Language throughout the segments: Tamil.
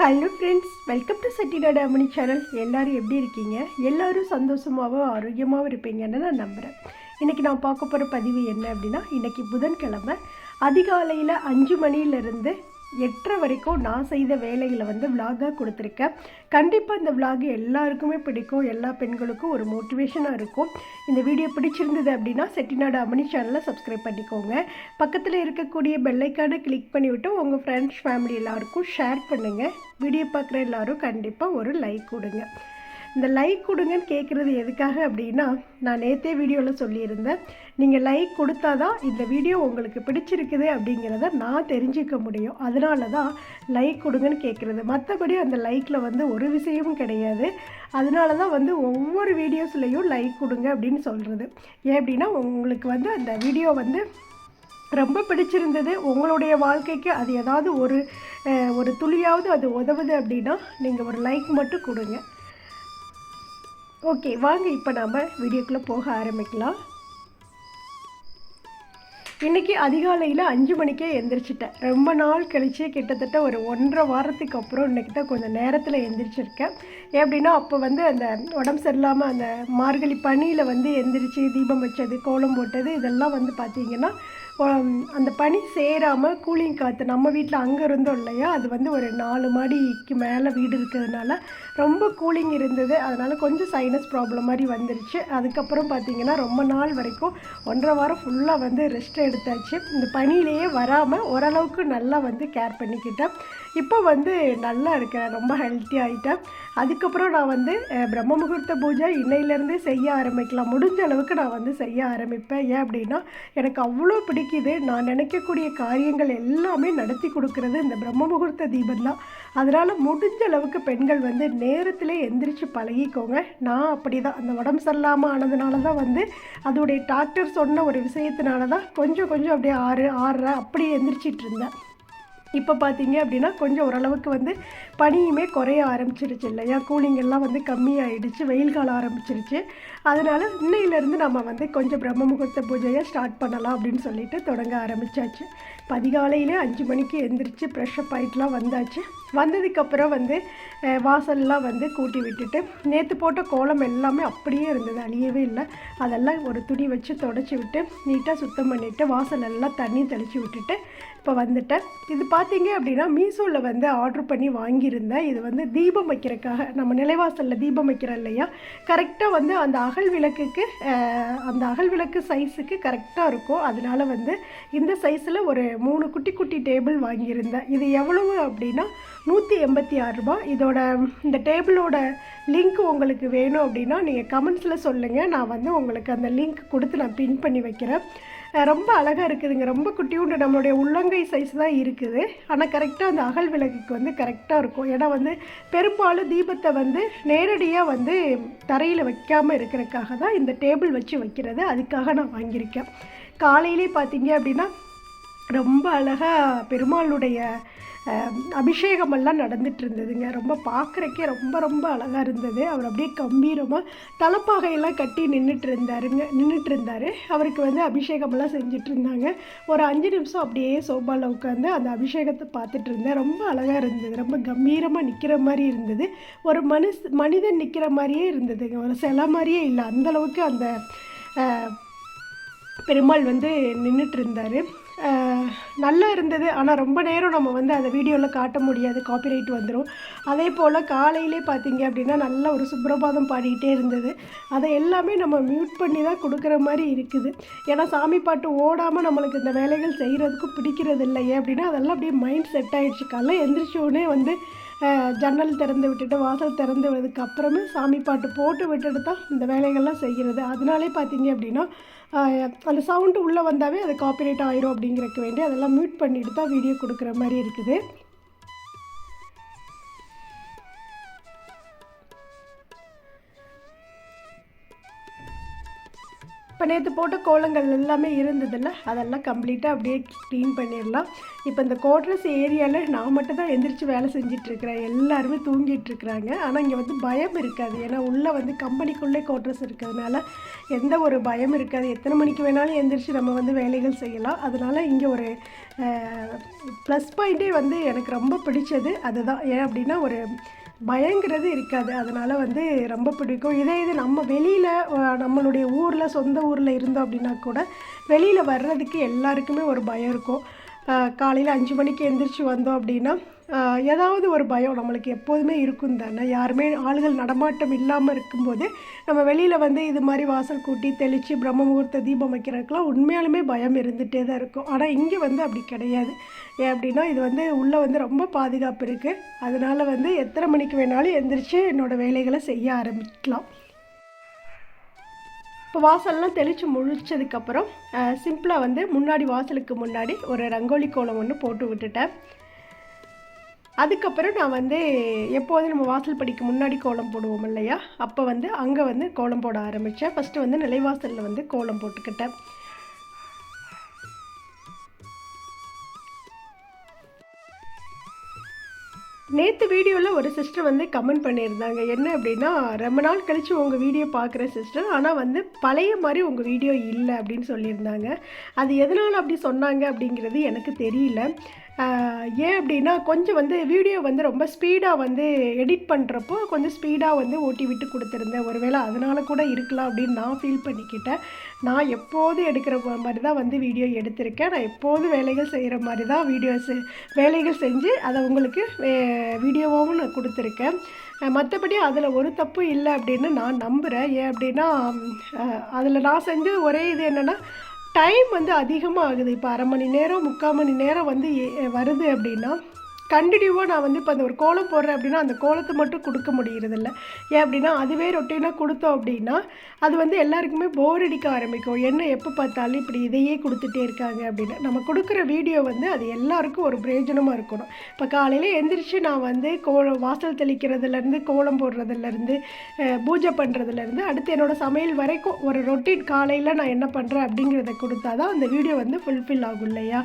Hello friends welcome to Chettinad Ammani channel எல்லோரும் எப்படி இருக்கீங்க? எல்லோரும் சந்தோஷமாகவும் ஆரோக்கியமாகவும் இருப்பீங்கன்னு நான் நம்புகிறேன் இன்றைக்கி நான் பார்க்க போகிற பதிவு என்ன அப்படின்னா இன்றைக்கி புதன்கிழமை. அதிகாலையில் அஞ்சு மணியிலிருந்து எட்டரை வரைக்கும் நான் செய்த வேலைகளை வந்து விலாகாக கொடுத்துருக்கேன். கண்டிப்பாக இந்த விலாக் எல்லாருக்குமே பிடிக்கும். எல்லா பெண்களுக்கும் ஒரு மோட்டிவேஷனாக இருக்கும். இந்த வீடியோ பிடிச்சிருந்தது அப்படின்னா செட்டிநாடு அம்மணி சேனலை சப்ஸ்கிரைப் பண்ணிக்கோங்க. பக்கத்தில் இருக்கக்கூடிய பெல்லைக்கானை கிளிக் பண்ணிவிட்டு உங்கள் ஃப்ரெண்ட்ஸ் ஃபேமிலி எல்லாருக்கும் ஷேர் பண்ணுங்கள் வீடியோ பார்க்குற எல்லாரும் கண்டிப்பாக ஒரு லைக் கொடுங்க. இந்த லைக் கொடுங்கன்னு கேட்குறது எதுக்காக அப்படின்னா நான் நேற்றே வீடியோவில் சொல்லியிருந்தேன். நீங்கள் லைக் கொடுத்தா தான் இந்த வீடியோ உங்களுக்கு பிடிச்சிருக்குது அப்படிங்கிறத நான் தெரிஞ்சுக்க முடியும். அதனால தான் லைக் கொடுங்கன்னு கேட்குறது மற்றபடி அந்த லைக்கில் வந்து ஒரு விஷயமும் கிடையாது. அதனால தான் வந்து ஒவ்வொரு வீடியோஸ்லேயும் லைக் கொடுங்க அப்படின்னு சொல்கிறது ஏன் அப்படின்னா உங்களுக்கு வந்து அந்த வீடியோ வந்து ரொம்ப பிடிச்சிருந்தது. உங்களுடைய வாழ்க்கைக்கு அது ஏதாவது ஒரு ஒரு துளியாவது அது உதவுது அப்படின்னா நீங்கள் ஒரு லைக் மட்டும் கொடுங்க. ஓகே வாங்க இப்போ நாம் வீடியோக்குள்ளே போக ஆரம்பிக்கலாம். இன்றைக்கி அதிகாலையில் அஞ்சு மணிக்கே எந்திரிச்சிட்டேன். ரொம்ப நாள் கழிச்சு கிட்டத்தட்ட ஒரு ஒன்றரை வாரத்துக்கு அப்புறம் இன்றைக்கி தான் கொஞ்சம் நேரத்தில் எந்திரிச்சிருக்கேன். எப்படின்னா அப்போ வந்து அந்த உடம்பு சரியில்லாமல் அந்த மார்கழி பனியில் வந்து எந்திரிச்சு தீபம் வச்சது கோலம் போட்டது இதெல்லாம் வந்து பார்த்திங்கன்னா அந்த பனி சேராமல் கூலிங் காற்று நம்ம வீட்டில் அங்கே இருந்தோம் இல்லையா? அது வந்து ஒரு நாலு மாடிக்கு மேலே வீடு இருக்கிறதுனால ரொம்ப கூலிங் இருந்தது. அதனால் கொஞ்சம் சைனஸ் ப்ராப்ளம் மாதிரி வந்துருச்சு. அதுக்கப்புறம் பார்த்திங்கன்னா ரொம்ப நாள் வரைக்கும் ஒன்றரை வாரம் ஃபுல்லாக வந்து ரெஸ்ட் எடுத்தாச்சு. இந்த பனியிலேயே வராமல் ஓரளவுக்கு நல்லா வந்து கேர் பண்ணிக்கிட்டேன். இப்போ வந்து நல்லா இருக்கேன். ரொம்ப ஹெல்த்தி ஆகிட்டேன் அதுக்கப்புறம் நான் வந்து பிரம்ம முகூர்த்த பூஜை இன்னையிலேருந்து செய்ய ஆரம்பிக்கலாம். முடிஞ்ச அளவுக்கு நான் வந்து செய்ய ஆரம்பிப்பேன். ஏன் அப்படின்னா எனக்கு அவ்வளோ பிடிக்குது. நான் நினைக்கக்கூடிய காரியங்கள் எல்லாமே நடத்தி கொடுக்கறது இந்த பிரம்ம முகூர்த்த தீபம் தான். அதனால் முடிஞ்ச அளவுக்கு பெண்கள் வந்து நேரத்திலே எந்திரிச்சு பழகிக்கோங்க. நான் அப்படி தான் அந்த உடம்பு சரியில்லாமல் ஆனதுனால தான் வந்து அதோடைய டாக்டர் சொன்ன ஒரு விஷயத்தினால தான் கொஞ்சம் கொஞ்சம் அப்படியே ஆறு ஆறுற அப்படியே எந்திரிச்சிட்டு இருந்தேன். இப்போ பார்த்தீங்க அப்படின்னா கொஞ்சம் ஓரளவுக்கு வந்து பனியுமே குறைய ஆரம்பிச்சிருச்சு இல்லையா கூலிங்கெல்லாம் வந்து கம்மியாயிடுச்சு. வெயில் காலம் ஆரம்பிச்சிருச்சு. அதனால் இன்னையிலேருந்து நம்ம வந்து கொஞ்சம் பிரம்ம முகூர்த்த பூஜையை ஸ்டார்ட் பண்ணலாம் அப்படின்னு சொல்லிட்டு தொடங்க ஆரம்பித்தாச்சு பதிகாலையிலே அஞ்சு மணிக்கு எந்திரிச்சு ப்ரெஷ்அப் ஆகிட்டுலாம் வந்தாச்சு. வந்ததுக்கப்புறம் வந்து வாசல்லாம் வந்து கூட்டி விட்டுட்டு நேற்று போட்ட கோலம் எல்லாமே அப்படியே இருந்தது. அழியவே இல்லை. அதெல்லாம் ஒரு துணி வச்சு தொடச்சி விட்டு நீட்டாக சுத்தம் பண்ணிவிட்டு வாசல் எல்லாம் தண்ணி தெளித்து விட்டுட்டு இப்போ வந்துட்டேன். இது பார்த்தீங்க அப்படின்னா மீஷோவில் வந்து ஆர்டர் பண்ணி வாங்கி வாங்கியிருந்தேன் இது வந்து தீபம் வைக்கிறதுக்காக நம்ம நிலைவாசலில் தீபம் வைக்கிறோம் இல்லையா? கரெக்டாக வந்து அந்த அகல் விளக்குக்கு அந்த அகல் விளக்கு சைஸுக்கு கரெக்டாக இருக்கும். அதனால் வந்து இந்த சைஸில் ஒரு மூணு குட்டி குட்டி டேபிள் வாங்கியிருந்தேன். இது எவ்வளவு அப்படின்னா நூற்றி எண்பத்தி ஆறு ரூபாய். இதோட இந்த டேபிளோட லிங்க் உங்களுக்கு வேணும் அப்படின்னா நீங்கள் கமெண்ட்ஸில் சொல்லுங்கள் நான் வந்து உங்களுக்கு அந்த லிங்க் கொடுத்து நான் பின் பண்ணி வைக்கிறேன். ரொம்ப அழகாக இருக்குதுங்க. ரொம்ப குட்டியூண்டு நம்மளுடைய உள்ளங்கை சைஸ் தான் இருக்குது. ஆனால் கரெக்டாக அந்த அகல் விளக்குக்கு வந்து கரெக்டாக இருக்கும். ஏன்னா வந்து பெரும்பாலும் தீபத்தை வந்து நேரடியாக வந்து தரையில் வைக்காமல் இருக்கிறதுக்காக தான் இந்த டேபிள் வச்சு வைக்கிறது. அதுக்காக நான் வாங்கியிருக்கேன். காலையிலே பார்த்தீங்க அப்படின்னா ரொம்ப அழகாக பெருமாளுடைய அபிஷேகமெல்லாம் நடந்துட்டு இருந்ததுங்க ரொம்ப பார்க்குறக்கே ரொம்ப ரொம்ப அழகாக இருந்தது. அவர் அப்படியே கம்பீரமாக தலைப்பாகையெல்லாம் கட்டி நின்றுட்டு இருந்தாருங்க நின்றுட்டு இருந்தார் அவருக்கு வந்து அபிஷேகமெல்லாம் செஞ்சுட்டு இருந்தாங்க ஒரு அஞ்சு நிமிஷம் அப்படியே சோபாவில் உட்காந்து அந்த அபிஷேகத்தை பார்த்துட்டு இருந்தேன் ரொம்ப அழகாக இருந்தது. ரொம்ப கம்பீரமாக நிற்கிற மாதிரி இருந்தது. ஒரு மனுஷ் மனிதன் நிற்கிற மாதிரியே இருந்ததுங்க. ஒரு சிலை மாதிரியே இல்லை. அந்தளவுக்கு அந்த பெருமாள் வந்து நின்றுட்டு இருந்தார் நல்லா இருந்தது. ஆனால் ரொம்ப நேரம் நம்ம வந்து அந்த வீடியோவில் காட்ட முடியாது. காப்பிரைட் வந்துடும் அதே போல் காலையிலே பார்த்தீங்க அப்படின்னா நல்லா ஒரு சுப்ரபாதம் பாடிக்கிட்டே இருந்தது. அதை எல்லாமே நம்ம மியூட் பண்ணி தான் கொடுக்குற மாதிரி இருக்குது. ஏன்னா சாமி பாட்டு ஓடாமல் நம்மளுக்கு இந்த வேலைகள் செய்கிறதுக்கு பிடிக்கிறது இல்லையே ஏன் அப்படின்னா அதெல்லாம் அப்படியே மைண்ட் செட் ஆகிடுச்சு காலைல எந்திரிச்சோடனே வந்து ஜன்னல் திறந்து விட்டுட்டு வாசல் திறந்து விட்டதுக்கு அப்புறமே சாமி பாட்டு போட்டு விட்டுட்டு தான் இந்த வேலைகள்லாம் செய்கிறது. அதனாலே பார்த்தீங்க அப்படின்னா அந்த சவுண்டு உள்ளே வந்தாவே அது காப்பிரைட் ஆயிரும் அப்படிங்கிறக்கு வேண்டி அதெல்லாம் மியூட் பண்ணிட்டு தான் வீடியோ கொடுக்குற மாதிரி இருக்குது. நேற்று போட்ட கோலங்கள் எல்லாமே இருந்ததில்ல அதெல்லாம் கம்ப்ளீட்டாக அப்படியே க்ளீன் பண்ணிடலாம். இப்போ இந்த கோட்ரஸ் ஏரியாவில் நான் மட்டும் தான் எந்திரிச்சு வேலை செஞ்சிட்ருக்கிறேன் எல்லாருமே தூங்கிட்டுருக்குறாங்க ஆனால் இங்கே வந்து பயம் இருக்காது. ஏன்னா உள்ளே வந்து கம்பெனிக்குள்ளே கோட்ரஸ் இருக்கிறதுனால எந்த ஒரு பயம் இருக்காது. எத்தனை மணிக்கு வேணாலும் எந்திரிச்சு நம்ம வந்து வேலைகள் செய்யலாம். அதனால் இங்கே ஒரு ப்ளஸ் பாயிண்ட்டே வந்து எனக்கு ரொம்ப பிடிச்சது அதுதான். ஏன் அப்படின்னா ஒரு பயங்கிறது இருக்காது. அதனால் வந்து ரொம்ப பிடிக்கும். இதே இது நம்ம வெளியில் நம்மளுடைய ஊரில் சொந்த ஊரில் இருந்தோம் அப்படின்னா கூட வெளியில் வர்றதுக்கு எல்லாருக்குமே ஒரு பயம் இருக்கும். காலையில் அஞ்சு மணிக்கு எந்திரிச்சு வந்தோம் அப்படின்னா ஏதாவது ஒரு பயம் நம்மளுக்கு எப்போதுமே இருக்கும் தானே? யாருமே ஆளுகள் நடமாட்டம் இல்லாமல் இருக்கும்போது நம்ம வெளியில் வந்து இது மாதிரி வாசல் கூட்டி தெளித்து பிரம்ம முகூர்த்த தீபம் வைக்கிறதுக்கெலாம் உண்மையாலுமே பயம் இருந்துகிட்டே தான் இருக்கும். ஆனால் இங்கே வந்து அப்படி கிடையாது. ஏன் அப்படின்னா இது வந்து உள்ளே வந்து ரொம்ப பாதுகாப்பு இருக்குது அதனால் வந்து எத்தனை மணிக்கு வேணாலும் எந்திரிச்சு என்னோடய வேலைகளை செய்ய ஆரம்பிக்கலாம். இப்போ வாசல்லாம் தெளித்து முழிச்சதுக்கப்புறம் சிம்பிளாக வந்து முன்னாடி வாசலுக்கு முன்னாடி ஒரு ரங்கோலி கோலம் ஒன்று போட்டு விட்டுட்டேன். அதுக்கப்புறம் நான் வந்து எப்போதும் நம்ம வாசல் படிக்கு முன்னாடி கோலம் போடுவோம் இல்லையா? அப்போ வந்து அங்கே வந்து கோலம் போட ஆரம்பித்தேன் ஃபஸ்ட்டு வந்து நிலைவாசலில் வந்து கோலம் போட்டுக்கிட்டேன். நேற்று வீடியோவில் ஒரு சிஸ்டர் வந்து கமெண்ட் பண்ணியிருந்தாங்க. என்ன அப்படின்னா ரொம்ப நாள் கழித்து உங்கள் வீடியோ பார்க்குற சிஸ்டர் ஆனால் வந்து பழைய மாதிரி உங்கள் வீடியோ இல்லை அப்படின்னு சொல்லியிருந்தாங்க. அது எதனால் அப்படி சொன்னாங்க அப்படிங்கிறது எனக்கு தெரியல. ஏன் அப்படின்னா கொஞ்சம் வந்து வீடியோ வந்து ரொம்ப ஸ்பீடாக வந்து எடிட் பண்ணுறப்போ கொஞ்சம் ஸ்பீடாக வந்து ஓட்டி விட்டு கொடுத்துருந்தேன். ஒருவேளை அதனால் கூட இருக்கலாம் அப்படின்னு நான் ஃபீல் பண்ணிக்கிட்டேன். நான் எப்போதும் எடுக்கிற மாதிரி தான் வந்து வீடியோ எடுத்திருக்கேன். நான் எப்போதும் வேலைகள் செய்கிற மாதிரி தான் வீடியோஸ் வேலைகள் செஞ்சு அதை உங்களுக்கு வீடியோவாகவும் நான் கொடுத்துருக்கேன். மற்றபடி அதில் ஒரு தப்பு இல்லை அப்படின்னு நான் நம்புகிறேன் ஏன் அப்படின்னா அதில் நான் செஞ்ச ஒரே இது என்னென்னா டைம் வந்து அதிகமாக ஆகுது இப்போ அரை மணி நேரம் முக்கால் மணி நேரம் வந்து ஏ- வருது அப்படின்னா கண்டினியூவாக நான் வந்து இப்போ அந்த ஒரு கோலம் போடுறேன் அப்படின்னா அந்த கோலத்தை மட்டும் கொடுக்க முடியறதில்ல. ஏன் அப்படின்னா அதுவே ரொட்டீனாக கொடுத்தோம் அப்படின்னா அது வந்து எல்லாருக்குமே போர் அடிக்க ஆரம்பிக்கும். என்ன எப்போ பார்த்தாலும் இப்படி இதையே கொடுத்துட்டே இருக்காங்க அப்படின்னு. நம்ம கொடுக்குற வீடியோ வந்து அது எல்லாருக்கும் ஒரு பிரயோஜனமாக இருக்கணும். இப்போ காலையில் எந்திரிச்சு நான் வந்து கோலம் வாசல் தெளிக்கிறதுலேருந்து கோலம் போடுறதுலேருந்து பூஜை பண்ணுறதுலேருந்து அடுத்து என்னோடய சமையல் வரைக்கும் ஒரு ரொட்டீன் காலையில் நான் என்ன பண்ணுறேன் அப்படிங்கிறத கொடுத்தா தான் அந்த வீடியோ வந்து ஃபுல்ஃபில் ஆகும் இல்லையா?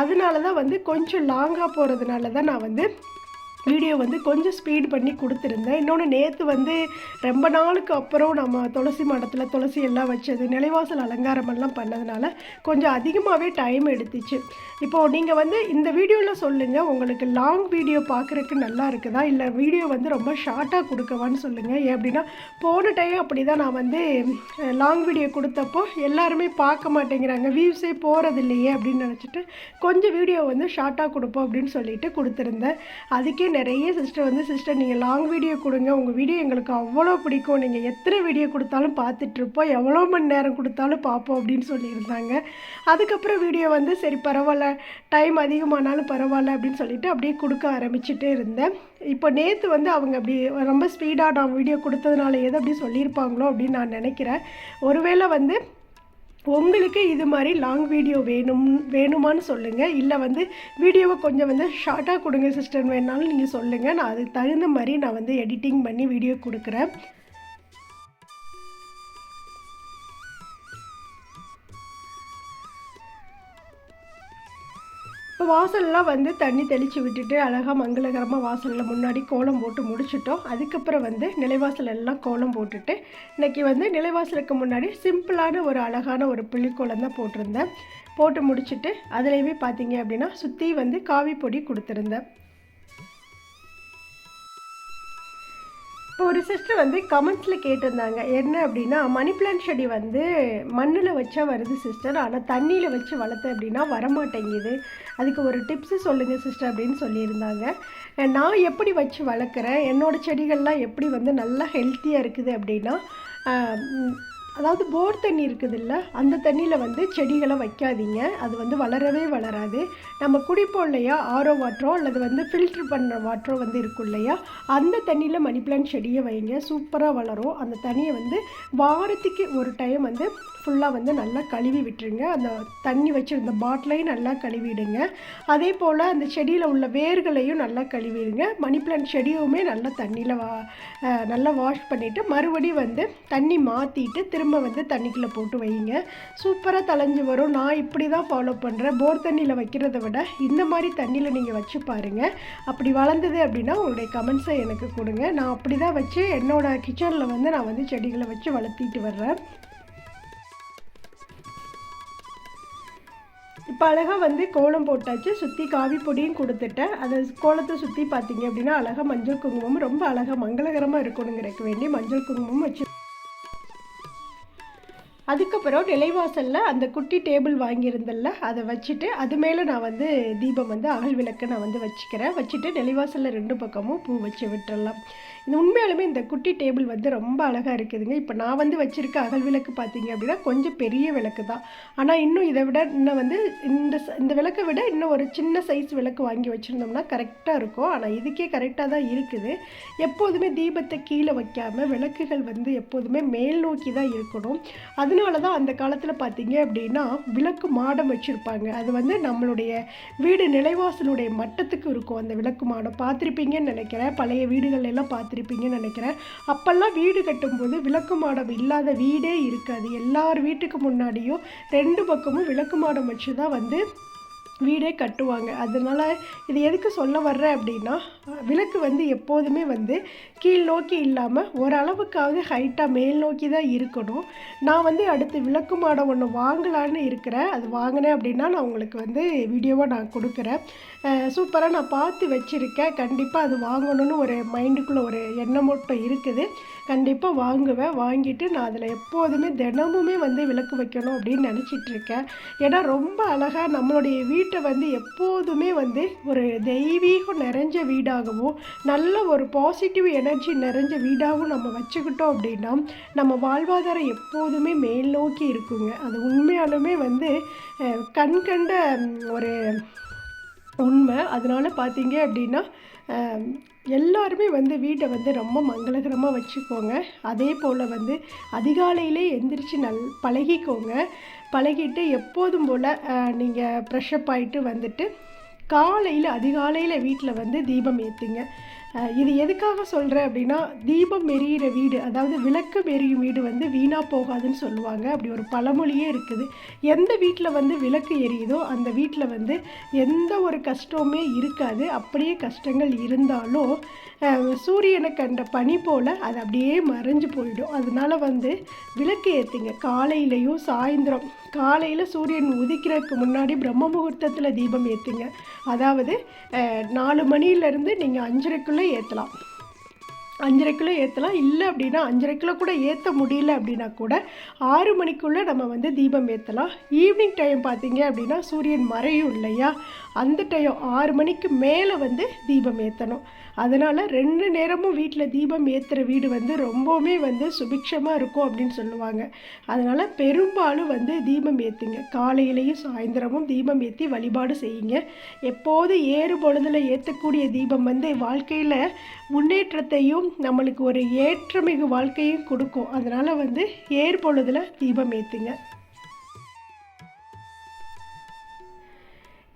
அதனால தான் வந்து கொஞ்சம் லாங்காக போகிறதுனால தான் நான் வந்து வீடியோ வந்து கொஞ்சம் ஸ்பீட் பண்ணி கொடுத்துருந்தேன். இன்னொன்று நேற்று வந்து ரொம்ப நாளுக்கு அப்புறம் நம்ம துளசி மடத்தில் துளசி எல்லாம் வச்சது நிலைவாசல் அலங்காரமெல்லாம் பண்ணதுனால கொஞ்சம் அதிகமாகவே டைம் எடுத்துச்சு. இப்போது நீங்கள் வந்து இந்த வீடியோவில் சொல்லுங்கள் உங்களுக்கு லாங் வீடியோ பார்க்குறதுக்கு நல்லா இருக்குதா? இல்லை வீடியோ வந்து ரொம்ப ஷார்ட்டாக கொடுக்கவான்னு சொல்லுங்கள் ஏன் அப்படின்னா போன டைம் அப்படி தான் நான் வந்து லாங் வீடியோ கொடுத்தப்போ எல்லாருமே பார்க்க மாட்டேங்கிறாங்க. வியூஸே போகிறது இல்லையே அப்படின்னு நினச்சிட்டு கொஞ்சம் வீடியோ வந்து ஷார்ட்டாக கொடுப்போம் அப்படின்னு சொல்லிட்டு கொடுத்துருந்தேன். அதுக்கே நிறைய சிஸ்டர் வந்து சிஸ்டர் நீங்கள் லாங் வீடியோ கொடுங்க. உங்கள் வீடியோ எங்களுக்கு அவ்வளோ பிடிக்கும். நீங்கள் எத்தனை வீடியோ கொடுத்தாலும் பார்த்துட்ருப்போம் எவ்வளோ மணி நேரம் கொடுத்தாலும் பார்ப்போம் அப்படின்னு சொல்லியிருந்தாங்க. அதுக்கப்புறம் வீடியோ வந்து சரி பரவாயில்ல. டைம் அதிகமானாலும் பரவாயில்ல அப்படின்னு சொல்லிட்டு அப்படியே கொடுக்க ஆரம்பிச்சுட்டே இருந்தேன். இப்போ நேற்று வந்து அவங்க அப்படி ரொம்ப ஸ்பீடாக நான் வீடியோ கொடுத்ததுனால எது அப்படி சொல்லியிருப்பாங்களோ அப்படின்னு நான் நினைக்கிறேன். ஒருவேளை வந்து உங்களுக்கு இது மாதிரி லாங் வீடியோ வேணும் வேணுமான்னு சொல்லுங்கள் இல்லை வந்து வீடியோவை கொஞ்சம் வந்து ஷார்ட்டாக கொடுங்க சிஸ்டர் வேணாலும் நீங்கள் சொல்லுங்கள் நான் அதுக்கு தகுந்த மாதிரி நான் வந்து எடிட்டிங் பண்ணி வீடியோ கொடுக்குறேன். வாசல்லாம் வந்து தண்ணி தெளித்து விட்டுட்டு அழகாக மங்களகரமாக வாசலில் முன்னாடி கோலம் போட்டு முடிச்சிட்டோம். அதுக்கப்புறம் வந்து நிலைவாசல் எல்லாம் கோலம் போட்டுட்டு இன்னைக்கு வந்து நிலைவாசலுக்கு முன்னாடி சிம்பிளான ஒரு அழகான ஒரு புள்ளிக்கோலம் தான் போட்டிருந்தேன். போட்டு முடிச்சுட்டு அதுலேயுமே பார்த்தீங்க அப்படின்னா சுற்றி வந்து காவி பொடி கொடுத்துருந்தேன். இப்போ ஒரு சிஸ்டர் வந்து கமெண்ட்ஸில் கேட்டிருந்தாங்க. என்ன அப்படின்னா மணி பிளான்ட் செடி வந்து மண்ணில் வச்சா வருது சிஸ்டர் ஆனால் தண்ணியில் வச்சு வளர்த்து அப்படின்னா வரமாட்டேங்குது. அதுக்கு ஒரு டிப்ஸு சொல்லுங்கள் சிஸ்டர் அப்படின்னு சொல்லியிருந்தாங்க. நான் எப்படி வச்சு வளர்க்குறேன்? என்னோடய செடிகள்லாம் எப்படி வந்து நல்லா ஹெல்த்தியாக இருக்குது அப்படின்னா அதாவது போர் தண்ணி இருக்குதுல்ல அந்த தண்ணியில் வந்து செடிகளை வைக்காதீங்க. அது வந்து வளரவே வளராது. நம்ம குடிப்போம் இல்லையா? ஆரோ வாட்டரோ அல்லது வந்து ஃபில்ட்ரு பண்ணுற வாட்டரோ வந்து இருக்கும் இல்லையா? அந்த தண்ணியில் மணி பிளான்ட் செடியை வைங்க. சூப்பராக வளரும். அந்த தண்ணியை வந்து வாரத்துக்கு ஒரு டைம் வந்து ஃபுல்லாக வந்து நல்லா கழுவி விட்டுருங்க. அந்த தண்ணி வச்சுருந்த பாட்டிலையும் நல்லா கழுவிடுங்க. அதே போல் அந்த செடியில் உள்ள வேர்களையும் நல்லா கழுவிடுங்க. மணி பிளான்ட் செடியுமே நல்லா தண்ணியில் வா நல்லா வாஷ் பண்ணிவிட்டு மறுபடியும் வந்து தண்ணி மாற்றிட்டு திரும்ப திரும்ப வந்து தண்ணிக்குள்ளே போட்டு வைங்க. சூப்பராக தலைஞ்சு வரும். நான் இப்படி தான் ஃபாலோ பண்ணுறேன் போர் தண்ணியில் வைக்கிறத விட இந்த மாதிரி தண்ணியில் நீங்கள் வச்சு பாருங்கள் அப்படி வளர்ந்தது அப்படின்னா உங்களுடைய கமெண்ட்ஸை எனக்கு கொடுங்க. நான் அப்படி தான் வச்சு என்னோடய கிச்சனில் வந்து நான் வந்து செடிகளை வச்சு வளர்த்திட்டு வர்றேன். இப்போ அழகாக வந்து கோலம் போட்டாச்சு சுற்றி காவி பொடியும் கொடுத்துட்டேன். அதை கோலத்தை சுற்றி பார்த்தீங்க அப்படின்னா அழகாக மஞ்சள் குங்குமம் ரொம்ப அழகாக மங்களகரமாக இருக்கணுங்கிறதுக்கு வேண்டி மஞ்சள் குங்குமம் வச்சு அதுக்கப்புறம் நிலைவாசலில் அந்த குட்டி டேபிள் வாங்கியிருந்தல்ல அதை வச்சுட்டு அது மேலே நான் வந்து தீபம் வந்து அகல் விளக்கு நான் வந்து வச்சுக்கிறேன். வச்சுட்டு நிலைவாசலில் ரெண்டு பக்கமும் பூ வச்சு விட்டுறலாம். இந்த உண்மையாலுமே இந்த குட்டி டேபிள் வந்து ரொம்ப அழகாக இருக்குதுங்க. இப்போ நான் வந்து வச்சுருக்க அகல் விளக்கு பார்த்தீங்க அப்படின்னா கொஞ்சம் பெரிய விளக்கு தான். ஆனால் இன்னும் இதை விட இன்னும் வந்து இந்த இந்த விளக்கை விட இன்னும் ஒரு சின்ன சைஸ் விளக்கு வாங்கி வச்சுருந்தோம்னா கரெக்டாக இருக்கும். ஆனால் இதுக்கே கரெக்டாக தான் இருக்குது. எப்போதுமே தீபத்தை கீழே வைக்காமல் விளக்குகள் வந்து எப்போதுமே மேல் நோக்கி தான் இருக்கணும். அதனால தான் அந்த காலத்தில் பார்த்தீங்க அப்படின்னா விளக்கு மாடம் வச்சுருப்பாங்க. அது வந்து நம்மளுடைய வீடு நிலைவாசலுடைய மட்டத்துக்கு இருக்கும் அந்த விளக்கு மாடம். பார்த்துருப்பீங்கன்னு நினைக்கிறேன். பழைய வீடுகள் எல்லாம் பார்த்து பார்த்துருப்பீங்கன்னு நினைக்கிறேன். அப்போல்லாம் வீடு கட்டும்போது விளக்கு மாடம் இல்லாத வீடே இருக்காது. எல்லார் வீட்டுக்கு முன்னாடியும் ரெண்டு பக்கமும் விளக்கு மாடம் வச்சு தான் வந்து வீடே கட்டுவாங்க. அதனால் இது எதுக்கு சொல்ல வர்றேன் அப்படின்னா விளக்கு வந்து எப்போதுமே வந்து கீழ் நோக்கி இல்லாமல் ஓரளவுக்காவது ஹைட்டாக மேல் நோக்கி தான் இருக்கணும். நான் வந்து அடுத்து விளக்கு மாடம் ஒன்று வாங்கலான்னு இருக்கிறேன். அது வாங்கினேன் அப்படின்னா நான் உங்களுக்கு வந்து வீடியோவாக நான் கொடுக்குறேன். சூப்பராக நான் பார்த்து வச்சுருக்கேன். கண்டிப்பாக அது வாங்கணும்னு ஒரு மைண்டுக்குள்ளே ஒரு எண்ணம் மட்டும் இருக்குது. கண்டிப்பாக வாங்குவேன். வாங்கிட்டு நான் அதில் எப்போதுமே தினமுமே வந்து விளக்கு வைக்கணும் அப்படின்னு நினச்சிட்ருக்கேன் ஏன்னா ரொம்ப அழகாக நம்மளுடைய வீட்டை வந்து எப்போதுமே வந்து ஒரு தெய்வீகம் நிறைஞ்ச வீடாகவும் நல்ல ஒரு பாசிட்டிவ் எனர்ஜி நிறைஞ்ச வீடாகவும் நம்ம வச்சுக்கிட்டோம் அப்படின்னா நம்ம வாழ்வாதாரம் எப்போதுமே மேல் நோக்கி இருக்குங்க. அது உண்மையாலுமே வந்து கண் கண்ட ஒரு உண்மை. அதனால் பார்த்தீங்க அப்படின்னா எல்லாருமே வந்து வீட்டை வந்து ரொம்ப மங்களகரமாக வச்சுக்கோங்க. அதே போல் வந்து அதிகாலையிலே எந்திரிச்சு நல் பழகிக்கோங்க. பழகிட்டு எப்போதும் போல் நீங்கள் ப்ரெஷ்அப் ஆகிட்டு வந்துட்டு காலையில் அதிகாலையில் வீட்டில் வந்து தீபம் ஏற்றுங்க இது எதுக்காக சொல்கிறேன் அப்படின்னா தீபம் எரியிற வீடு அதாவது விளக்கு எரியும் வீடு வந்து வீணாக போகாதுன்னு சொல்லுவாங்க. அப்படி ஒரு பழமொழியே இருக்குது. எந்த வீட்டில் வந்து விளக்கு எரியுதோ அந்த வீட்டில் வந்து எந்த ஒரு கஷ்டமுமே இருக்காது. அப்படியே கஷ்டங்கள் இருந்தாலும் சூரியனை கண்ட பனி போல் அது அப்படியே மறைஞ்சு போயிடும். அதனால் வந்து விளக்கு ஏற்றுங்க காலையிலையும் சாயந்தரம் காலையில் சூரியன் உதிக்கிறதுக்கு முன்னாடி பிரம்ம முகூர்த்தத்தில் தீபம் ஏற்றுங்க அதாவது நாலு மணிலேருந்து நீங்கள் அஞ்சரைக்குள்ளே ஏற்றலாம் அஞ்சரைக்குள்ளே ஏற்றலாம் இல்லை அப்படின்னா அஞ்சரைக்குள்ளே கூட ஏற்ற முடியல அப்படின்னா கூட ஆறு மணிக்குள்ளே நம்ம வந்து தீபம் ஏற்றலாம் ஈவினிங் டைம் பார்த்தீங்க அப்படின்னா சூரியன் மறையும் இல்லையா? அந்த டைம் ஆறு மணிக்கு மேலே வந்து தீபம் ஏற்றணும் அதனால் ரெண்டு நேரமும் வீட்டில் தீபம் ஏற்றுற வீடு வந்து ரொம்பவுமே வந்து சுபிக்ஷமாக இருக்கும் அப்படின்னு சொல்லுவாங்க. அதனால் பெரும்பாலும் வந்து தீபம் ஏற்றுங்க காலையிலையும் சாயந்தரமும் தீபம் ஏற்றி வழிபாடு செய்யுங்க. எப்போது ஏறு பொழுதில் ஏற்றக்கூடிய தீபம் வந்து வாழ்க்கையில் முன்னேற்றத்தையும் நம்மளுக்கு ஒரு ஏற்றமிகு வாழ்க்கையும் கொடுக்கும். அதனால் வந்து ஏறு பொழுதில் தீபம் ஏற்றுங்க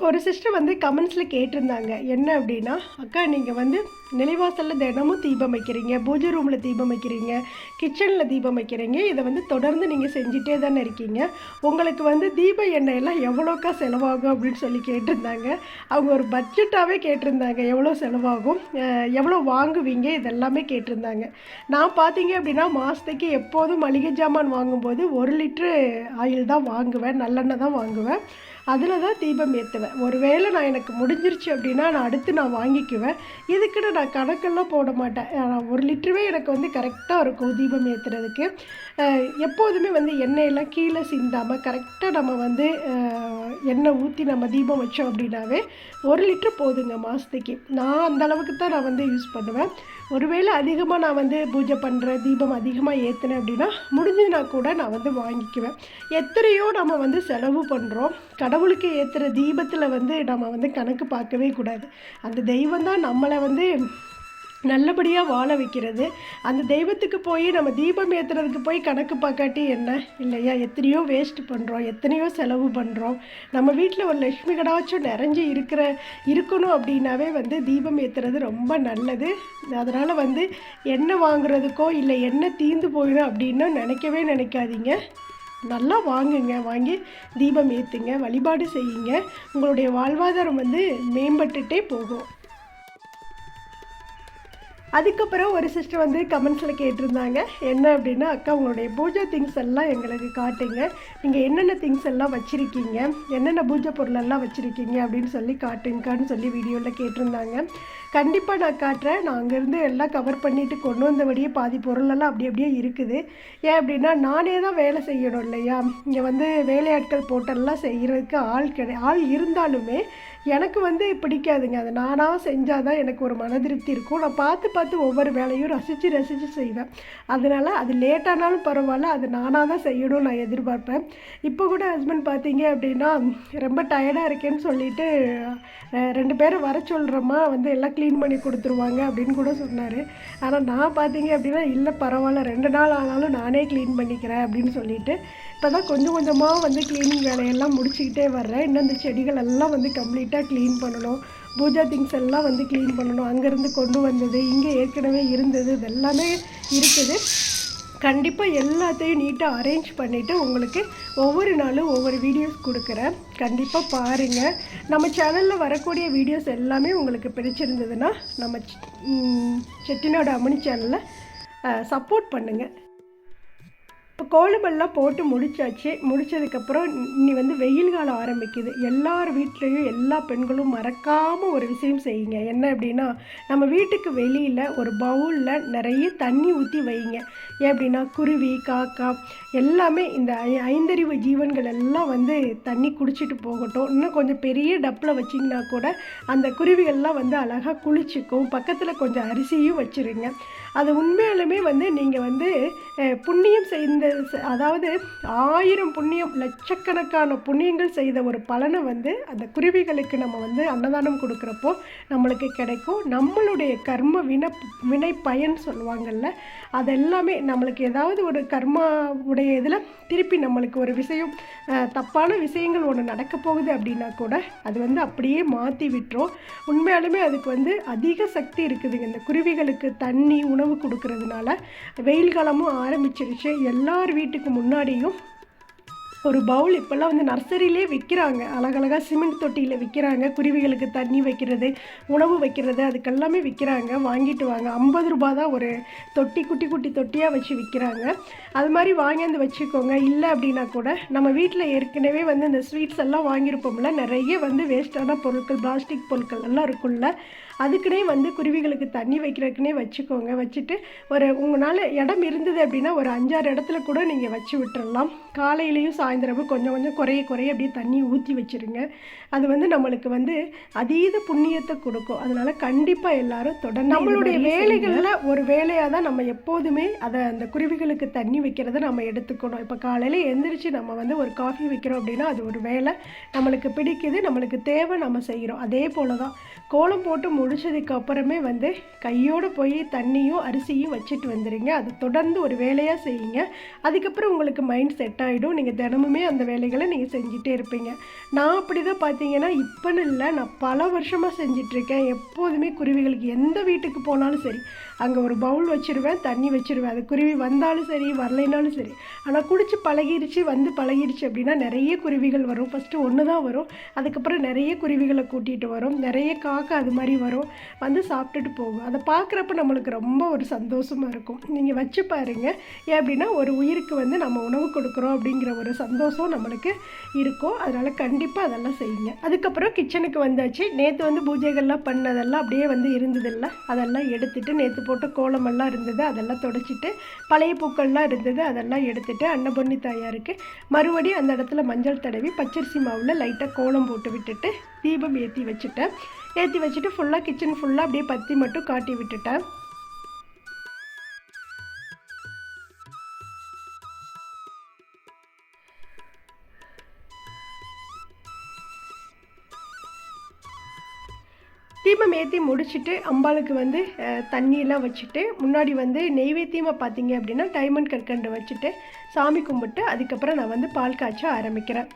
இப்போ ஒரு சிஸ்டர் வந்து கமெண்ட்ஸில் கேட்டிருந்தாங்க. என்ன அப்படின்னா அக்கா நீங்கள் வந்து நிலைவாசலில் தினமும் தீபம் வைக்கிறீங்க பூஜை ரூமில் தீபம் வைக்கிறீங்க கிச்சனில் தீபம் வைக்கிறீங்க இதை வந்து தொடர்ந்து நீங்கள் செஞ்சுட்டே தானே இருக்கீங்க. உங்களுக்கு வந்து தீப எண்ணெயெல்லாம் எவ்வளோக்கா செலவாகும்? அப்படின்னு சொல்லி கேட்டிருந்தாங்க. அவங்க ஒரு பட்ஜெட்டாகவே கேட்டிருந்தாங்க. எவ்வளோ செலவாகும்? எவ்வளோ வாங்குவீங்க? இதெல்லாமே கேட்டிருந்தாங்க. நான் பார்த்தீங்க அப்படின்னா மாதத்துக்கு எப்போதும் மளிகை ஜாமான் வாங்கும்போது ஒரு லிட்ரு ஆயில் தான் வாங்குவேன் நல்லெண்ணெய் தான் வாங்குவேன். அதில் தான் தீபம் ஏற்றுவேன் ஒருவேளை நான் எனக்கு முடிஞ்சிருச்சு அப்படின்னா நான் அடுத்து நான் வாங்கிக்குவேன். இதுக்குன்னு நான் கணக்கெல்லாம் போட மாட்டேன். ஒரு லிட்டருவே எனக்கு வந்து கரெக்டாக இருக்கும் தீபம் ஏற்றுறதுக்கு எப்போதுமே வந்து எண்ணெயெல்லாம் கீழே சிந்தாமல் கரெக்டாக நம்ம வந்து எண்ணெய் ஊற்றி நம்ம தீபம் வச்சோம் அப்படின்னாவே ஒரு லிட்ரு போதுங்க மாதத்துக்கு நான் அந்த அளவுக்கு தான் நான் வந்து யூஸ் பண்ணுவேன். ஒருவேளை அதிகமாக நான் வந்து பூஜை பண்ணுறேன் தீபம் அதிகமாக ஏற்றினேன் அப்படின்னா முடிஞ்சதுனா கூட நான் வந்து வாங்கிக்குவேன். எத்தனையோ நம்ம வந்து செலவு பண்ணுறோம் கடவுளுக்கு ஏற்றுற தீபத்தில் வந்து நம்ம வந்து கணக்கு பார்க்கவே கூடாது. அந்த தெய்வம் தான் நம்மளை வந்து நல்லபடியாக வாழ வைக்கிறது. அந்த தெய்வத்துக்கு போய் நம்ம தீபம் ஏற்றுறதுக்கு போய் கணக்கு பார்க்காட்டி என்ன? இல்லையா? எத்தனையோ வேஸ்ட் பண்ணுறோம் எத்தனையோ செலவு பண்ணுறோம் நம்ம வீட்டில் ஒரு லக்ஷ்மி கடாச்சும் நிறைஞ்சு இருக்கிற இருக்கணும் அப்படின்னாவே வந்து தீபம் ஏற்றுறது ரொம்ப நல்லது. அதனால் வந்து எண்ணெய் வாங்குறதுக்கோ இல்லை எண்ணெய் தீந்து போயிடும் அப்படின்னு நினைக்கவே நினைக்காதீங்க. நல்லா வாங்குங்க. வாங்கி தீபம் ஏற்றுங்க வழிபாடு செய்யுங்க. உங்களுடைய வாழ்வாதாரம் வந்து மேம்பட்டுட்டே போகும். அதுக்கப்புறம் ஒரு சிஸ்டர் வந்து கமெண்ட்ஸில் கேட்டிருந்தாங்க என்ன அப்படின்னா அக்கா உங்களுடைய பூஜை திங்ஸ் எல்லாம் எங்களுக்கு காட்டுங்க. நீங்கள் என்னென்ன திங்ஸ் எல்லாம் வச்சுருக்கீங்க? என்னென்ன பூஜை பொருளெல்லாம் வச்சுருக்கீங்க? அப்படின்னு சொல்லி காட்டுங்கக்கான்னு சொல்லி வீடியோவில் கேட்டிருந்தாங்க. கண்டிப்பாக நான் காட்டுறேன். நான் அங்கேருந்து எல்லாம் கவர் பண்ணிவிட்டு கொண்டு வந்தபடியே பாதி பொருளெல்லாம் அப்படி அப்படியே இருக்குது. ஏன் அப்படின்னா நானே தான் வேலை செய்யணும் இல்லையா? இங்கே வந்து வேலையாட்கள் போட்டெல்லாம் செய்கிறதுக்கு ஆள் கிடை ஆள் இருந்தாலுமே எனக்கு வந்து பிடிக்காதுங்க. அது நானாக செஞ்சால் தான் எனக்கு ஒரு மன திருப்தி இருக்கும். நான் பார்த்து பார்த்து ஒவ்வொரு வேலையும் ரசித்து ரசித்து செய்வேன். அதனால் அது லேட்டானாலும் பரவாயில்ல. அது நானாக தான் செய்யணும்னு நான் எதிர்பார்ப்பேன். இப்போ கூட ஹஸ்பண்ட் பார்த்தீங்க அப்படின்னா ரொம்ப டயர்டாக இருக்கேன்னு சொல்லிட்டு ரெண்டு பேரும் வர சொல்கிறோமா வந்து எல்லாம் க்ளீன் பண்ணி கொடுத்துருவாங்க அப்படின்னு கூட சொன்னார். ஆனால் நான் பார்த்தீங்க அப்படின்னா இல்லை பரவாயில்ல. ரெண்டு நாள் ஆனாலும் நானே க்ளீன் பண்ணிக்கிறேன் அப்படின்னு சொல்லிட்டு இப்போ தான் கொஞ்சம் கொஞ்சமாக வந்து க்ளீனிங் வேலையெல்லாம் முடிச்சுக்கிட்டே வர்றேன். இன்னும் இந்த செடிகள் எல்லாம் வந்து நீட்டாக க்ளீன் பண்ணணும். பூஜா திங்ஸ் எல்லாம் வந்து க்ளீன் பண்ணணும். அங்கேருந்து கொண்டு வந்தது இங்கே ஏற்கனவே இருந்தது இது எல்லாமே இருக்குது. கண்டிப்பாக எல்லாத்தையும் நீட்டாக அரேஞ்ச் பண்ணிவிட்டு உங்களுக்கு ஒவ்வொரு நாளும் ஒவ்வொரு வீடியோஸ் கொடுக்குறேன். கண்டிப்பாக பாருங்கள் நம்ம சேனலில் வரக்கூடிய வீடியோஸ் எல்லாமே உங்களுக்கு பிடிச்சிருந்ததுன்னா நம்ம செட்டினோட செட்டிநாடு அம்மணி சேனலில் சப்போர்ட் பண்ணுங்கள் இப்போ கோலமெல்லாம் போட்டு முடிச்சாச்சு. முடிச்சதுக்கப்புறம் இனி வந்து வெயில் காலம் ஆரம்பிக்குது. எல்லார் வீட்லேயும் எல்லா பெண்களும் மறக்காமல் ஒரு விஷயம் செய்யுங்க. என்ன அப்படின்னா நம்ம வீட்டுக்கு வெளியில் ஒரு பவுலில் நிறைய தண்ணி ஊற்றி வைங்க. ஏன் அப்படின்னா குருவி காக்கா எல்லாமே இந்த ஐ- ஐந்தறிவு ஜீவன்கள் எல்லாம் வந்து தண்ணி குடிச்சிட்டு போகட்டும். இன்னும் கொஞ்சம் பெரிய டப்பில் வச்சிங்கன்னா கூட அந்த குருவிகள்லாம் வந்து அழகாக குளிச்சுக்கும். பக்கத்தில் கொஞ்சம் அரிசியும் வச்சுருங்க. அது உண்மையாலுமே வந்து நீங்கள் வந்து புண்ணியம் செய்த அதாவது ஆயிரம் புண்ணியம் லட்சக்கணக்கான புண்ணியங்கள் செய்த ஒரு பலனை வந்து அந்த குருவிகளுக்கு நம்ம வந்து அன்னதானம் கொடுக்குறப்போ நம்மளுக்கு கிடைக்கும். நம்மளுடைய கர்ம வின வினை பயன் சொல்லுவாங்கல்ல அதெல்லாமே நம்மளுக்கு ஏதாவது ஒரு கர்மா உடைய இதில் திருப்பி நம்மளுக்கு ஒரு விஷயம் தப்பான விஷயங்கள் ஒன்று நடக்க போகுது அப்படின்னா கூட அது வந்து அப்படியே மாற்றி விட்டுரும். உண்மையாலுமே அதுக்கு வந்து அதிக சக்தி இருக்குதுங்க. இந்த குருவிகளுக்கு தண்ணி உணவு உணவு கொடுக்கறதுனால வெயில் காலமும் ஆரம்பிச்சிருச்சு. எல்லார் வீட்டுக்கு முன்னாடியும் ஒரு பவுல் இப்போல்லாம் வந்து நர்சரியிலே விற்கிறாங்க அழகழகாக சிமெண்ட் தொட்டியில் விற்கிறாங்க குருவிகளுக்கு தண்ணி வைக்கிறது உணவு வைக்கிறது அதுக்கெல்லாமே விற்கிறாங்க வாங்கிட்டு வாங்க. ஐம்பது ரூபா தான் ஒரு தொட்டி குட்டி குட்டி தொட்டியாக வச்சு விற்கிறாங்க அது மாதிரி வாங்கியாந்து வச்சுக்கோங்க. இல்லை அப்படின்னா கூட நம்ம வீட்டில் ஏற்கனவே வந்து இந்த ஸ்வீட்ஸ் எல்லாம் வாங்கியிருப்போம்ல. நிறைய வந்து வேஸ்டான பொருட்கள் பிளாஸ்டிக் பொருட்கள் எல்லாம் இருக்கும்ல. அதுக்குனே வந்து குருவிகளுக்கு தண்ணி வைக்கிறதுக்குனே வச்சுக்கோங்க. வச்சுட்டு ஒரு உங்களால் இடம் இருந்தது அப்படின்னா ஒரு அஞ்சாறு இடத்துல கூட நீங்கள் வச்சு விட்டுறலாம். காலையிலையும் சாயந்தரமும் கொஞ்சம் கொஞ்சம் குறைய குறைய அப்படியே தண்ணி ஊற்றி வச்சிருங்க. அது வந்து நம்மளுக்கு வந்து அதீத புண்ணியத்தை கொடுக்கும். அதனால கண்டிப்பாக எல்லாரும் தொடர்ந்து நம்மளுடைய வேலைகளில் ஒரு வேலையாக தான் நம்ம எப்போதுமே அதை அந்த குருவிகளுக்கு தண்ணி வைக்கிறத நம்ம எடுத்துக்கணும். இப்போ காலையில் எந்திரிச்சு நம்ம வந்து ஒரு காஃபி வைக்கிறோம் அப்படின்னா அது ஒரு வேலை. நம்மளுக்கு பிடிக்குது நம்மளுக்கு தேவை நம்ம செய்கிறோம் அதே போல தான் கோலம் போட்டு முடிச்சதுக்கு அப்புறமே வந்து கையோடு போய் தண்ணியும் அரிசியும் வச்சுட்டு வந்துடுங்க அது தொடர்ந்து ஒரு வேலையாக செய்யுங்க. அதுக்கப்புறம் உங்களுக்கு மைண்ட் செட் ஆகிடும் நீங்கள் தினமுமே அந்த வேலைகளை நீங்கள் செஞ்சுட்டே இருப்பீங்க. நான் அப்படி தான் பார்த்தீங்கன்னா இப்போன்னு இல்லை. நான் பல வருஷமாக செஞ்சிட்ருக்கேன். எப்போதுமே குருவிகளுக்கு எந்த வீட்டுக்கு போனாலும் சரி அங்கே ஒரு பவுல் வச்சுருவேன் தண்ணி வச்சிருவேன். அது குருவி வந்தாலும் சரி வரலைனாலும் சரி. ஆனால் குடிச்சு பழகிருச்சு வந்து பழகிருச்சு அப்படின்னா நிறைய குருவிகள் வரும். ஃபஸ்ட்டு ஒன்று தான் வரும். அதுக்கப்புறம் நிறைய குருவிகளை கூட்டிகிட்டு வரும். நிறைய காக்கா அது மாதிரி வரும். வந்து சாப்பிட்டுட்டு போகும் அதை பார்க்குறப்ப நம்மளுக்கு ரொம்ப ஒரு சந்தோஷமாக இருக்கும். நீங்கள் வச்சு பாருங்கள் ஏன் அப்படின்னா ஒரு உயிருக்கு வந்து நம்ம உணவு கொடுக்குறோம் அப்படிங்கிற ஒரு சந்தோஷம் நம்மளுக்கு இருக்கும். அதனால் கண்டிப்பாக அதெல்லாம் செய்யுங்க. அதுக்கப்புறம் கிச்சனுக்கு வந்தாச்சு. நேற்று வந்து பூஜைகள்லாம் பண்ணதெல்லாம் அப்படியே வந்து இருந்ததில்ல. அதெல்லாம் எடுத்துகிட்டு நேற்று போட்டு கோலமெல்லாம் இருந்தது. அதெல்லாம் தொடச்சிட்டு பழைய பூக்கள்லாம் இருந்தது. அதெல்லாம் எடுத்துகிட்டு அன்னபொன்னி தாயாருக்கு மறுபடியும் அந்த இடத்துல மஞ்சள் தடவி பச்சரிசி மாவில் லைட்டாக கோலம் போட்டு விட்டுட்டு தீபம் ஏற்றி வச்சுட்டேன். ஏற்றி வச்சுட்டு ஃபுல்லாக கிச்சன் ஃபுல்லாக அப்படியே பத்தி மட்டும் காட்டி விட்டுட்டேன். தீபம் ஏற்றி முடிச்சுட்டு அம்பாளுக்கு வந்து தண்ணியெல்லாம் வச்சுட்டு முன்னாடி வந்து நெய்வேத்தியமாக பார்த்தீங்க அப்படின்னா டைமண்ட் கற்கண்டு வச்சுட்டு சாமி கும்பிட்டு அதுக்கப்புறம் நான் வந்து பால் காய்ச்ச ஆரம்பிக்கிறேன்.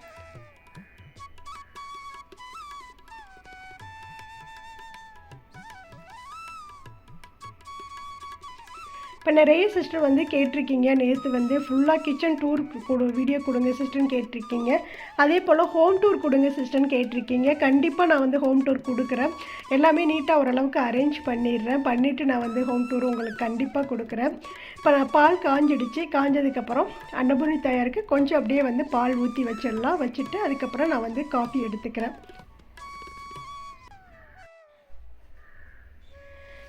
இப்போ நிறைய சிஸ்டர் வந்து கேட்டிருக்கீங்க. நேற்று வந்து ஃபுல்லாக கிச்சன் டூர் கொடு வீடியோ கொடுங்க சிஸ்டர்னு கேட்டிருக்கீங்க. அதே போல் ஹோம் டூர் கொடுங்க சிஸ்டர்னு கேட்டிருக்கீங்க. கண்டிப்பாக நான் வந்து ஹோம் டூர் கொடுக்குறேன். எல்லாமே நீட்டாக ஓரளவுக்கு அரேஞ்ச் பண்ணிடுறேன். பண்ணிவிட்டு நான் வந்து ஹோம் டூர் உங்களுக்கு கண்டிப்பாக கொடுக்குறேன். இப்போ நான் பால் காஞ்சிடுச்சு. காஞ்சதுக்கப்புறம் அன்னபூர்ணி தயாருக்கு கொஞ்சம் அப்படியே வந்து பால் ஊற்றி வச்சிடலாம். வச்சுட்டு அதுக்கப்புறம் நான் வந்து காஃபி எடுத்துக்கிறேன்.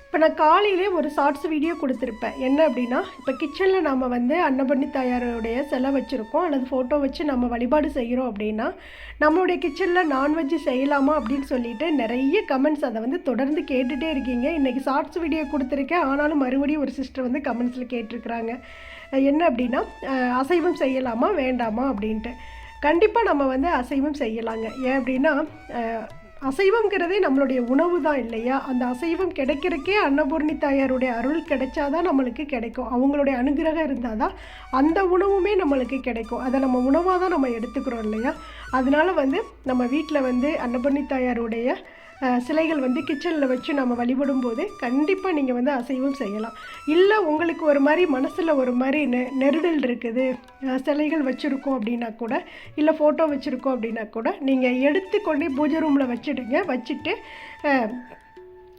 இப்போ நான் காலையிலே ஒரு ஷார்ட்ஸ் வீடியோ கொடுத்துருப்பேன். என்ன அப்படின்னா இப்போ கிச்சனில் நம்ம வந்து அன்னபண்ணி தாயாருடைய செலை வச்சுருக்கோம். அல்லது ஃபோட்டோ வச்சு நம்ம வழிபாடு செய்கிறோம் அப்படின்னா நம்மளுடைய கிச்சனில் நான்வெஜ் செய்யலாமா அப்படின்னு சொல்லிட்டு நிறைய கமெண்ட்ஸ் அதை வந்து தொடர்ந்து கேட்டுகிட்டே இருக்கீங்க. இன்றைக்கி ஷார்ட்ஸ் வீடியோ கொடுத்துருக்கேன். ஆனாலும் மறுபடியும் ஒரு சிஸ்டர் வந்து கமெண்ட்ஸில் கேட்டிருக்கிறாங்க. என்ன அப்படின்னா அசைவம் செய்யலாமா வேண்டாமா அப்படின்ட்டு. கண்டிப்பாக நம்ம வந்து அசைவம் செய்யலாங்க. ஏன் அப்படின்னா அசைவம்ங்கிறதே நம்மளுடைய உணவு தான் இல்லையா? அந்த அசைவம் கிடைக்கிறக்கே அன்னபூர்ணி தாயாருடைய அருள் கிடைச்சாதான் நம்மளுக்கு கிடைக்கும். அவங்களுடைய அனுகிரகம் இருந்தால் தான் அந்த உணவுமே நம்மளுக்கு கிடைக்கும். அதை நம்ம உணவாக தான் நம்ம எடுத்துக்கிறோம் இல்லையா? அதனால வந்து நம்ம வீட்டில் வந்து அன்னபூர்ணி தாயாருடைய சிலைகள் வந்து கிச்சனில் வச்சு நம்ம வழிபடும் போது கண்டிப்பாக நீங்கள் வந்து அசைவம் செய்யலாம். இல்லை உங்களுக்கு ஒரு மாதிரி மனசில் ஒரு மாதிரி நெ நெருடல் இருக்குது சிலைகள் வச்சுருக்கோம் அப்படின்னா கூட இல்லை ஃபோட்டோ வச்சுருக்கோம் அப்படின்னா கூட நீங்கள் எடுத்து கொண்டு பூஜை ரூமில் வச்சுடுங்க. வச்சுட்டு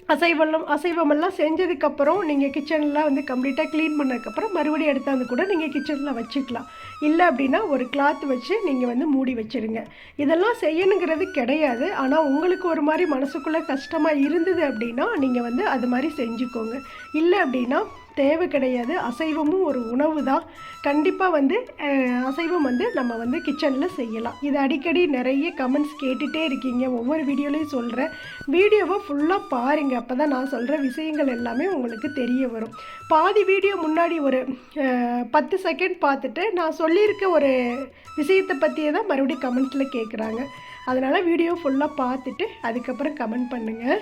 அஹ், அசைவம் அசைவமெல்லாம் செஞ்சதுக்கப்புறம் நீங்கள் கிச்சன்லாம் வந்து கம்ப்ளீட்டாக க்ளீன் பண்ணதுக்கப்புறம் மறுபடியும் எடுத்தாந்து கூட நீங்கள் கிச்சனில் வச்சுக்கலாம். இல்லை அப்படின்னா ஒரு கிளாத் வச்சு நீங்கள் வந்து மூடி வச்சுருங்க. இதெல்லாம் செய்யணுங்கிறது கிடையாது. ஆனால் உங்களுக்கு ஒரு மாதிரி மனசுக்குள்ளே கஷ்டமாக இருந்தது அப்படின்னா நீங்கள் வந்து அது மாதிரி செஞ்சுக்கோங்க. இல்லை அப்படின்னா தேவை கிடையாது. அசைவமும் ஒரு உணவு தான். கண்டிப்பாக வந்து அசைவம் வந்து நம்ம வந்து கிச்சனில் செய்யலாம். இது அடிக்கடி நிறைய கமெண்ட்ஸ் கேட்டுகிட்டே இருக்கீங்க. ஒவ்வொரு வீடியோலையும் சொல்கிறேன் வீடியோவை ஃபுல்லாக பாருங்கள் அப்போ தான் நான் சொல்கிற விஷயங்கள் எல்லாமே உங்களுக்கு தெரிய வரும். பாதி வீடியோ முன்னாடி ஒரு பத்து செகண்ட் பார்த்துட்டு நான் சொல்லியிருக்க ஒரு விஷயத்தை பற்றியே தான் மறுபடியும் கமெண்ட்ஸில் கேட்குறாங்க. அதனால் வீடியோ ஃபுல்லாக பார்த்துட்டு அதுக்கப்புறம் கமெண்ட் பண்ணுங்கள்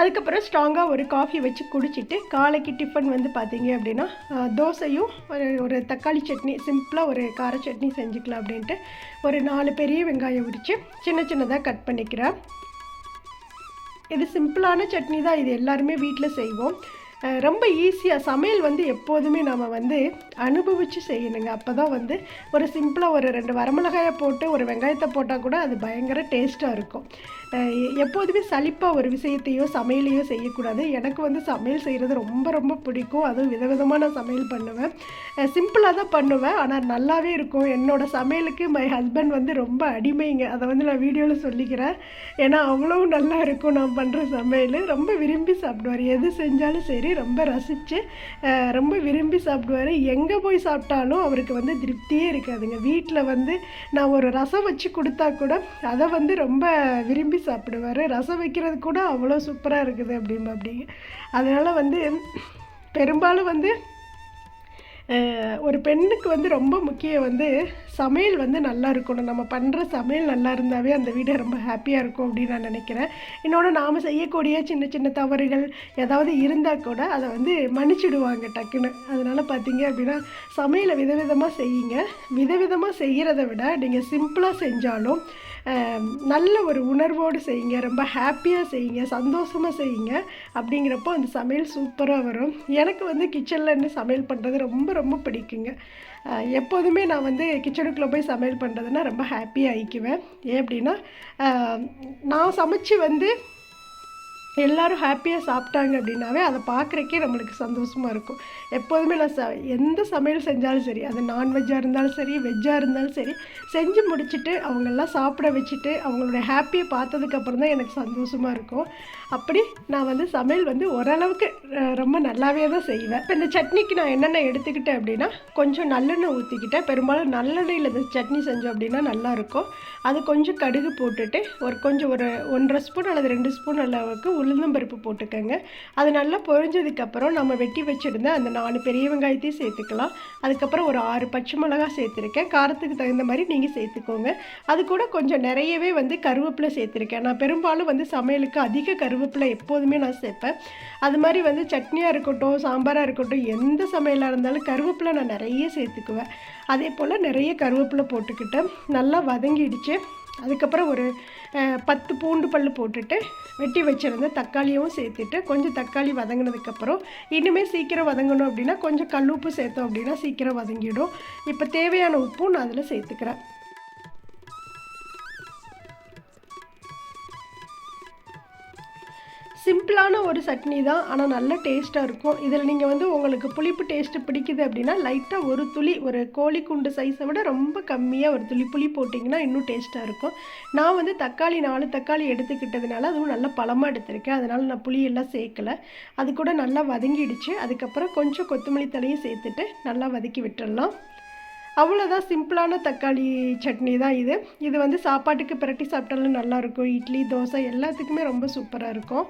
அதுக்கப்புறம் ஸ்ட்ராங்காக ஒரு காஃபி வச்சு குடிச்சிட்டு காலைக்கு டிஃபன் வந்து பார்த்தீங்க அப்படின்னா தோசையும் ஒரு ஒரு தக்காளி சட்னி சிம்பிளாக ஒரு கார சட்னி செஞ்சுக்கலாம் அப்படின்ட்டு ஒரு நாலு பெரிய வெங்காயம் உரித்து சின்ன சின்னதாக கட் பண்ணிக்கிறேன். இது சிம்பிளான சட்னி தான் இது எல்லாருமே வீட்டில் செய்வோம். ரொம்ப ஈஸியாக சமையல் வந்து எப்போதுமே நம்ம வந்து அனுபவித்து செய்யணுங்க. அப்போ தான் வந்து ஒரு சிம்பிளாக ஒரு ரெண்டு வரமிளகாயை போட்டு ஒரு வெங்காயத்தை போட்டால் கூட அது பயங்கர டேஸ்ட்டாக இருக்கும். எப்போதுமே சலிப்பாக ஒரு விஷயத்தையோ சமையலையோ செய்யக்கூடாது. எனக்கு வந்து சமையல் செய்கிறது ரொம்ப ரொம்ப பிடிக்கும். அதுவும் விதவிதமாக நான் சமையல் பண்ணுவேன். சிம்பிளாக தான் பண்ணுவேன். ஆனால் நல்லாவே இருக்கும். என்னோடய சமையலுக்கு மை ஹஸ்பண்ட் வந்து ரொம்ப அடிமைங்க. அதை வந்து நான் வீடியோவில் சொல்லிக்கிறேன். ஏன்னா அவ்வளவு நல்லா இருக்கும் நான் பண்ணுற சமையல். ரொம்ப விரும்பி சாப்பிடுவார். எது செஞ்சாலும் சரி ரொம்ப ரசித்து ரொம்ப விரும்பி சாப்பிடுவார். எங்கே போய் சாப்பிட்டாலும் அவருக்கு வந்து திருப்தியே இருக்காதுங்க. வீட்டில் வந்து நான் ஒரு ரசம் வச்சு கொடுத்தா கூட அதை வந்து ரொம்ப விரும்பி சாப்பிடுவார். ரசம் வைக்கிறது கூட அவ்வளோ சூப்பராக இருக்குது அப்படிம்பா அப்படிங்க. அதனால் வந்து பெரும்பாலும் வந்து ஒரு பெண்ணுக்கு வந்து ரொம்ப முக்கியம் வந்து சமையல் வந்து நல்லா இருக்கணும். நம்ம பண்ணுற சமையல் நல்லா இருந்தாவே அந்த வீடு ரொம்ப ஹாப்பியாக இருக்கும் அப்படின்னு நான் நினைக்கிறேன். இன்னொன்று நாம் செய்யக்கூடிய சின்ன சின்ன தவறுகள் ஏதாவது இருந்தால் கூட அதை வந்து மன்னிச்சிடுவாங்க டக்குன்னு. அதனால் பார்த்தீங்க அப்படின்னா சமையலை விதவிதமாக செய்யுங்க. விதவிதமாக செய்கிறத விட நீங்கள் சிம்பிளாக செஞ்சாலும் நல்ல ஒரு உணர்வோடு செய்யுங்க ரொம்ப ஹாப்பியாக செய்யுங்க சந்தோஷமாக செய்யுங்க அப்படிங்கிறப்போ அந்த சமையல் சூப்பராக வரும். எனக்கு வந்து கிச்சனில் இருந்து சமையல் பண்ணுறது ரொம்ப ரொம்ப பிடிக்குங்க. எப்போதுமே நான் வந்து கிச்சனுக்குள்ளே போய் சமையல் பண்ணுறதுன்னா ரொம்ப ஹாப்பியாக ஆகிக்குவேன் ஏன் அப்படின்னா நான் சமைச்சு வந்து எல்லாரும் ஹாப்பியாக சாப்பிட்டாங்க அப்படின்னாவே அதை பார்க்குறக்கே நம்மளுக்கு சந்தோஷமாக இருக்கும். எப்போதுமே நான் ச எந்த சமையல் செஞ்சாலும் சரி அது நான்வெஜ்ஜாக இருந்தாலும் சரி வெஜ்ஜாக இருந்தாலும் சரி செஞ்சு முடிச்சுட்டு அவங்களெல்லாம் சாப்பிட வச்சுட்டு அவங்களோட ஹாப்பியை பார்த்ததுக்கப்புறம் தான் எனக்கு சந்தோஷமாக இருக்கும். அப்படி நான் வந்து சமையல் வந்து ஓரளவுக்கு ரொம்ப நல்லாவே தான் செய்வேன். இப்போ இந்த சட்னிக்கு நான் என்னென்ன எடுத்துக்கிட்டேன் அப்படின்னா கொஞ்சம் நல்லெண்ணெய் ஊற்றிக்கிட்டேன் பெரும்பாலும் நல்லெண்ணெயில் இந்த சட்னி செஞ்சோம் அப்படின்னா நல்லாயிருக்கும் அது கொஞ்சம் கடுகு போட்டுட்டு ஒரு கொஞ்சம் ஒரு ஒன்றரை ஸ்பூன் அல்லது ரெண்டு ஸ்பூன் அளவுக்கு உளுந்தம்பருப்பு போட்டுக்கோங்க. அது நல்லா பொரிஞ்சதுக்கப்புறம் நம்ம வெட்டி வச்சுருந்த அந்த நாலு பெரிய வெங்காயத்தையும் சேர்த்துக்கலாம். அதுக்கப்புறம் ஒரு ஆறு பச்சை மிளகா சேர்த்துருக்கேன். காரத்துக்கு தகுந்த மாதிரி நீங்கள் சேர்த்துக்கோங்க. அது கூட கொஞ்சம் நிறையவே வந்து கருவேப்பிலை சேர்த்துருக்கேன். நான் பெரும்பாலும் வந்து சமையலுக்கு அதிக கருவேப்பிலை எப்போதுமே நான் சேர்ப்பேன். அது மாதிரி வந்து சட்னியாக இருக்கட்டும் சாம்பாராக இருக்கட்டும் எந்த சமையலாக இருந்தாலும் கருவேப்பிலை நான் நிறைய சேர்த்துக்குவேன். அதே போல் நிறைய கருவேப்பிலை போட்டுக்கிட்டேன். நல்லா வதங்கிடுச்சு. அதுக்கப்புறம் ஒரு பத்து பூண்டு பல் போட்டுட்டு வெட்டி வச்சுருந்த தக்காளியும் சேர்த்துட்டு கொஞ்சம் தக்காளி வதங்கினதுக்கப்புறம் இன்னுமே சீக்கிரம் வதங்கணும் அப்படின்னா கொஞ்சம் கல்லுப்பு சேர்த்தோம் அப்படின்னா சீக்கிரம் வதங்கிடும். இப்போ தேவையான உப்பும் நான் அதில் சேர்த்துக்கிறேன். சிம்பிளான ஒரு சட்னி தான் ஆனால் நல்ல டேஸ்ட்டாக இருக்கும். இதில் நீங்கள் வந்து உங்களுக்கு புளிப்பு டேஸ்ட்டு பிடிக்குது அப்படின்னா லைட்டாக ஒரு துளி ஒரு கோழி குண்டு சைஸை விட ரொம்ப கம்மியாக ஒரு துளி புளி போட்டிங்கன்னா இன்னும் டேஸ்ட்டாக இருக்கும். நான் வந்து தக்காளி நாலு தக்காளி எடுத்துக்கிட்டதுனால அதுவும் நல்லா பழமாக எடுத்திருக்கேன். அதனால் நான் புளியெல்லாம் சேர்க்கலை. அது கூட நல்லா வதங்கிடுச்சு. அதுக்கப்புறம் கொஞ்சம் கொத்தமல்லி தலையும் சேர்த்துட்டு நல்லா வதக்கி விட்டுடலாம். அவ்வளோதான் சிம்பிளான தக்காளி சட்னி தான் இது. இது வந்து சாப்பாட்டுக்கு பிரட்டி சாப்பிட்டாலும் நல்லாயிருக்கும் இட்லி தோசை எல்லாத்துக்குமே ரொம்ப சூப்பராக இருக்கும்.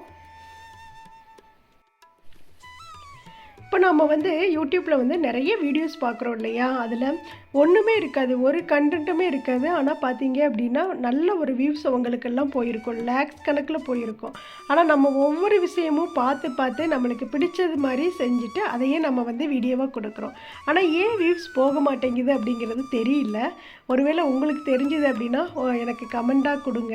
இப்போ நம்ம வந்து யூடியூப்பில் வந்து நிறைய வீடியோஸ் பார்க்குறோம் இல்லையா? அதில் ஒன்றுமே இருக்காது. ஒரு கண்டென்ட்டுமே இருக்காது. ஆனால் பார்த்தீங்க அப்படின்னா நல்ல ஒரு வியூஸ் அவங்களுக்கெல்லாம் போயிருக்கும். லேக்ஸ் கணக்கில் போயிருக்கும். ஆனால் நம்ம ஒவ்வொரு விஷயமும் பார்த்து பார்த்து நம்மளுக்கு பிடிச்சது மாதிரி செஞ்சுட்டு அதையே நம்ம வந்து வீடியோவாக கொடுக்குறோம். ஆனால் ஏன் வியூஸ் போக மாட்டேங்குது அப்படிங்கிறது தெரியல. ஒருவேளை உங்களுக்கு தெரிஞ்சது அப்படின்னா ஓ, எனக்கு கமெண்ட்டாக கொடுங்க.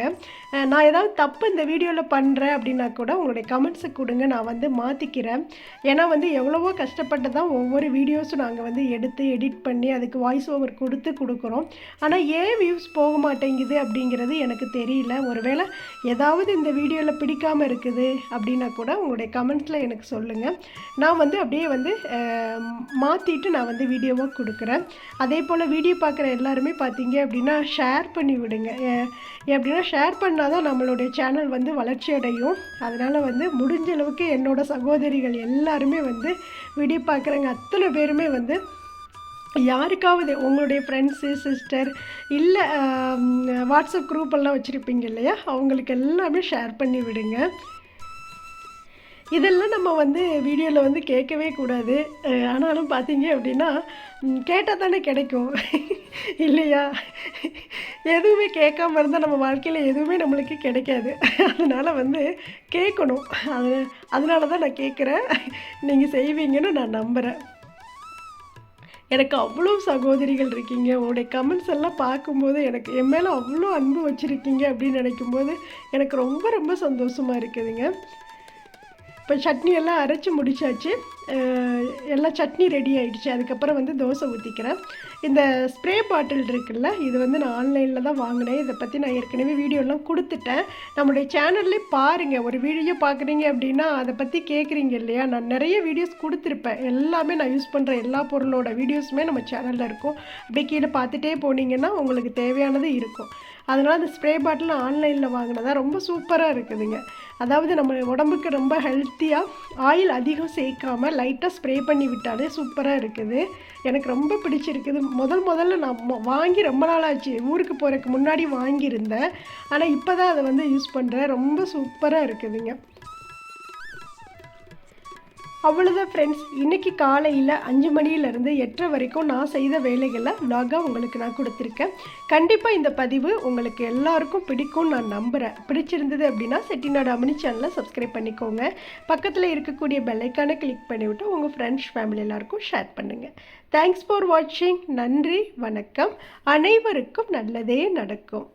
நான் ஏதாவது தப்பு இந்த வீடியோவில் பண்ணுறேன் அப்படின்னா கூட உங்களுடைய கமெண்ட்ஸை கொடுங்க. நான் வந்து மாற்றிக்கிறேன் ஏன்னா வந்து எவ்வளவோ கஷ்டப்பட்டு தான் ஒவ்வொரு வீடியோஸும் நாங்கள் வந்து எடுத்து எடிட் பண்ணி அதுக்கு வாய்ஸ் ஓவர் கொடுத்து கொடுக்குறோம். ஆனால் ஏன் வியூஸ் போக மாட்டேங்குது அப்படிங்கிறது எனக்கு தெரியல. ஒருவேளை ஏதாவது இந்த வீடியோவில் பிடிக்காமல் இருக்குது அப்படின்னா கூட உங்களுடைய கமெண்ட்ஸில் எனக்கு சொல்லுங்கள் நான் வந்து அப்படியே வந்து மாற்றிட்டு நான் வந்து வீடியோவாக கொடுக்குறேன். அதே போல் வீடியோ பார்க்குற எல்லாருமே பார்த்தீங்க அப்படின்னா ஷேர் பண்ணி விடுங்க. எப்படின்னா ஷேர் பண்ணால் தான் நம்மளுடைய சேனல் வந்து வளர்ச்சி அடையும். அதனால் வந்து முடிஞ்ச அளவுக்கு என்னோடய சகோதரிகள் எல்லாருமே வந்து வீடியோ பார்க்குறவங்க அத்தனை பேருமே வந்து யாருக்காவது உங்களுடைய ஃப்ரெண்ட்ஸு சிஸ்டர் இல்லை வாட்ஸ்அப் குரூப் எல்லாம் வச்சுருப்பீங்க இல்லையா? அவங்களுக்கு எல்லாமே ஷேர் பண்ணி விடுங்க. இதெல்லாம் நம்ம வந்து வீடியோவில் வந்து கேட்கவே கூடாது. ஆனாலும் பார்த்தீங்க அப்படின்னா கேட்டால் தானே கிடைக்கும். இல்லையா? எதுவுமே கேட்காம இருந்தால் நம்ம வாழ்க்கையில் எதுவுமே நம்மளுக்கு கிடைக்காது. அதனால் வந்து கேட்கணும். அது அதனால தான் நான் கேட்குறேன். நீங்கள் செய்வீங்கன்னு நான் நம்புகிறேன் எனக்கு அவ்வளோ சகோதரிகள் இருக்கீங்க. உங்களுடைய கமெண்ட்ஸ் எல்லாம் பார்க்கும்போது எனக்கு என் மேலே அவ்வளோ அன்பு வச்சுருக்கீங்க அப்படின்னு நினைக்கும்போது எனக்கு ரொம்ப ரொம்ப சந்தோஷமாக இருக்குதுங்க. இப்போ சட்னி எல்லாம் அரைச்சி முடிச்சாச்சு. எல்லாம் சட்னி ரெடி ஆகிடுச்சு அதுக்கப்புறம் வந்து தோசை ஊற்றிக்கிறேன் இந்த ஸ்ப்ரே பாட்டில் இருக்குல்ல இது வந்து நான் ஆன்லைனில் தான் வாங்கினேன். இதை பற்றி நான் ஏற்கனவே வீடியோலாம் கொடுத்துட்டேன். நம்மளுடைய சேனல்லே பாருங்கள் ஒரு வீடியோ பார்க்குறீங்க அப்படின்னா அதை பற்றி கேட்குறீங்க இல்லையா? நான் நிறைய வீடியோஸ் கொடுத்துருப்பேன். எல்லாமே நான் யூஸ் பண்ணுற எல்லா பொருளோட வீடியோஸுமே நம்ம சேனலில் இருக்கும். அப்படியே கீழே பார்த்துட்டே போனீங்கன்னா உங்களுக்கு தேவையானது இருக்கும். அதனால் அந்த ஸ்ப்ரே பாட்டில் ஆன்லைனில் வாங்கினதா ரொம்ப சூப்பராக இருக்குதுங்க. அதாவது நம்ம உடம்புக்கு ரொம்ப ஹெல்த்தியாக ஆயில் அதிகம் சேர்க்காமல் லைட்டாக ஸ்ப்ரே பண்ணி விட்டாலே சூப்பராக இருக்குது. எனக்கு ரொம்ப பிடிச்சிருக்குது. முதல் முதல்ல நான் மொ- வாங்கி ரொம்ப நாள் ஆச்சு. ஊருக்கு போகிறதுக்கு முன்னாடி வாங்கியிருந்தேன். ஆனால் இப்போ தான் அதை வந்து யூஸ் பண்ணுறேன் ரொம்ப சூப்பராக இருக்குதுங்க. அவ்வளோதான் ஃப்ரெண்ட்ஸ் இன்றைக்கி காலையில் அஞ்சு மணியிலேருந்து எட்டரை வரைக்கும் நான் செய்த வேலைகளை விலாகாக உங்களுக்கு நான் கொடுத்துருக்கேன். கண்டிப்பாக இந்த பதிவு உங்களுக்கு எல்லாருக்கும் பிடிக்கும்னு நான் நம்புகிறேன் பிடிச்சிருந்தது அப்படின்னா செட்டிநாடு அமினி சேனலை சப்ஸ்கிரைப் பண்ணிக்கோங்க. பக்கத்தில் இருக்கக்கூடிய பெல்லைக்கான கிளிக் பண்ணிவிட்டு உங்கள் ஃப்ரெண்ட்ஸ் ஃபேமிலி எல்லாருக்கும் ஷேர் பண்ணுங்கள் தேங்க்ஸ் ஃபார் வாட்சிங் நன்றி வணக்கம். அனைவருக்கும் நல்லதே நடக்கும்.